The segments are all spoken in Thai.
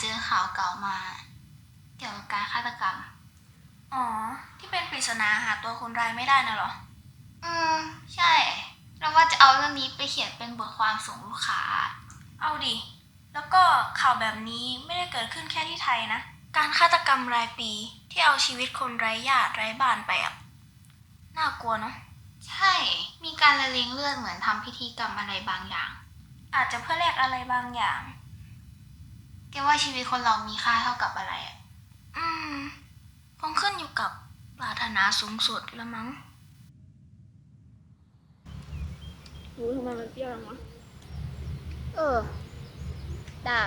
เจอข่าวเก่ามา เกี่ยวกับการฆาตกรรม อ๋อ ที่เป็นปริศนาหาตัวคนร้ายไม่ได้น่ะเหรอ อืม ใช่ เราว่าจะเอาเรื่องนี้ไปเขียนเป็นบทความส่งลูกค้า เอาดิ แล้วก็ข่าวแบบนี้ไม่ได้เกิดขึ้นแค่ที่ไทยนะ การฆาตกรรมรายปีที่เอาชีวิตคนไร้ญาติไร้บ้านไปอะ น่ากลัวเนาะ ใช่ มีการละเลงเลือดเหมือนทำพิธีกรรมอะไรบางอย่าง อาจจะเพื่อแลกอะไรบางอย่าง แกว่าชีวิตคนเรามีค่าเท่ากับอะไรอะอืม คงขึ้นอยู่กับปรารถนาสูงสุดละมั้งรู้ทำไมมันเปรี้ยวจังวะ เออดา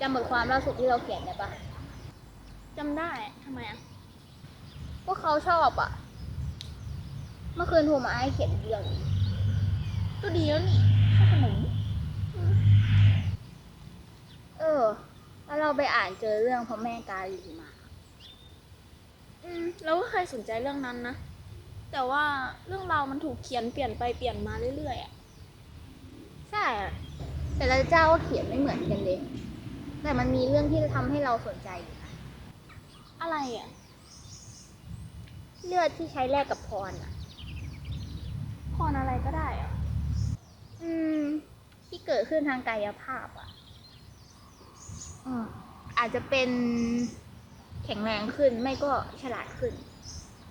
จำบทความล่าสุดที่เราเขียนได้ปะจำได้ทำไมอะ พวกเขาชอบอะเมื่อคืนโทรมาให้เขียนเรื่องนี้ก็ดีแล้วนี่ข้าวขนม เออ แล้วเราไปอ่านเจอเรื่องพ่อแม่กาลีมา อืมเราก็เคยสนใจเรื่องนั้นนะ แต่ว่าเรื่องราวมันถูกเขียนเปลี่ยนไปเปลี่ยนมาเรื่อยๆอะใช่อะแต่ละเจ้าก็เขียนไม่เหมือนกันเลย แต่มันมีเรื่องที่ทำให้เราสนใจอยู่นะอะไรอะเลือดที่ใช้แลกกับพรอะพรอะไรก็ได้อะอืม ที่เกิดขึ้นทางกายภาพอะ อืมอาจจะเป็นแข็งแรงขึ้นไม่ก็ฉลาดขึ้น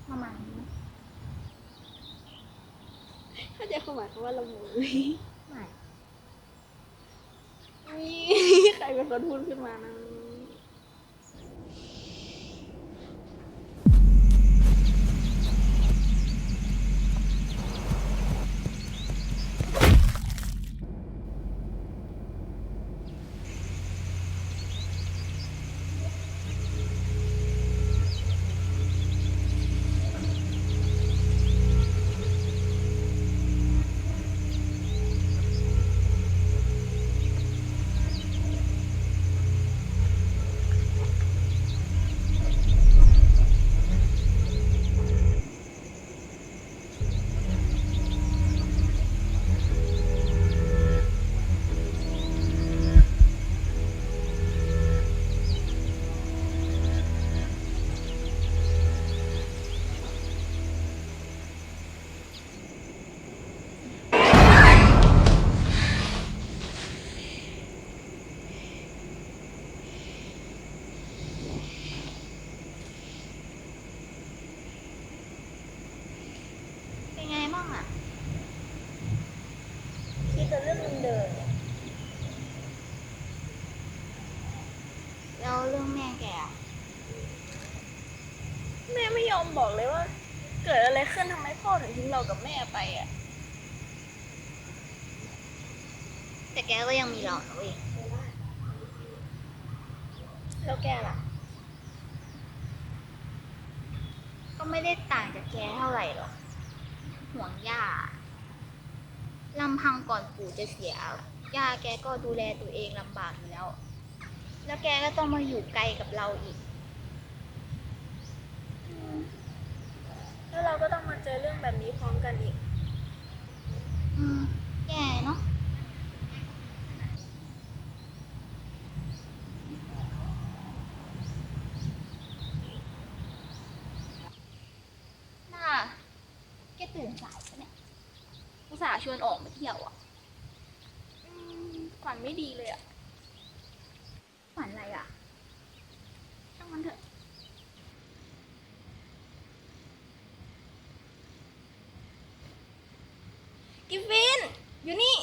ประมาณนี้ถ้าใจความหมายคำว่าละมุนไม่นี่ใครเป็นคนพูดขึ้นมานะ ม่อมบอกเลยว่า เกิดอะไรขึ้นทำไมพ่อถึงทิ้งเรากับแม่ไปอะ แต่แกก็ยังมีเรานะเว้ยแล้วแกล่ะ ก็ไม่ได้ต่างจากแกเท่าไหร่หรอก ห่วงย่าลำพังก่อนปู่จะเสีย ย่าแกก็ดูแลตัวเองลำบากอยู่แล้ว แล้วแกก็ต้องมาอยู่ไกลกับเราอีก แล้วเราก็ต้องมาเจอเรื่องแบบนี้พร้อมกันอีก อืมแย่เนาะน่าแกตื่นสายปะเนี่ยอุตส่าห์ชวนออกมาเที่ยวอะอืมฝันไม่ดีเลยอะฝันอะไรอะช่างมันเถอะ กิฟฟิน อยู่นี่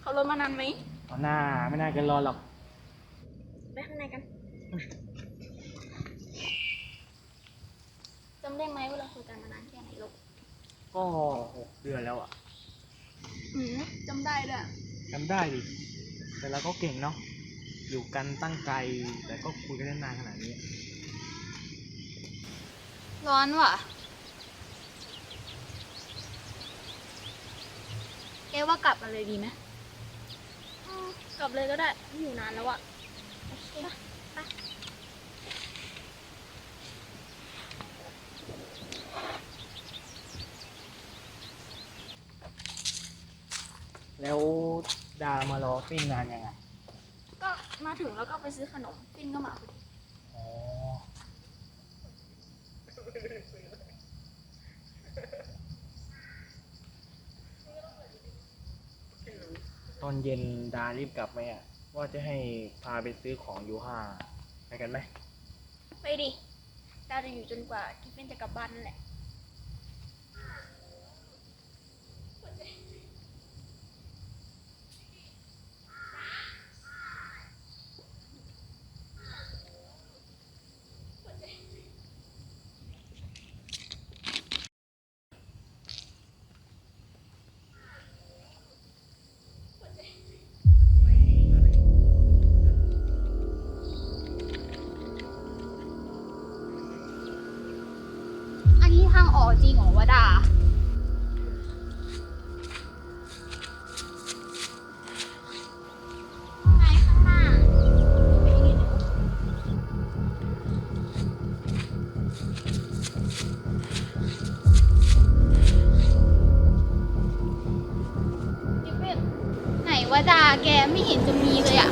เขารถมานานไหมเอาหน้าไม่น่าเกินรอหรอก ไปข้างในกัน จำได้ไหมว่าเราคุยกันมานานแค่ไหนลูกก็หกเดือนแล้วอะอืมจำได้ด้วยจำได้ดิ แต่เราก็เก่งเนาะ อยู่กันตั้งไกลแต่ก็คุยกันได้นานขนาดนี้ ร้อนว่ะแกว่ากลับมาเลยดีไหมกลับเลยก็ได้ไม่อยู่นานแล้วอะโอเคแแล้วดามารอปิ้งนานยังไง ก็มาถึงแล้วก็ไปซื้อขนมปิ้นก็มาพอดี อ๋อ ตอนเย็นดารีบกลับไหมอะ ว่าจะให้พาไปซื้อของยูห้าไปกันไหม ไปดิ ดาวจะอยู่จนกว่าที่เป็นจะกลับบ้านนั่นแหละ อันนี้ทางอจริงเหรอวะดา ไงข้างหน้าที่เป็นไหนวะดาแกไม่เห็นจะมีเลยอะ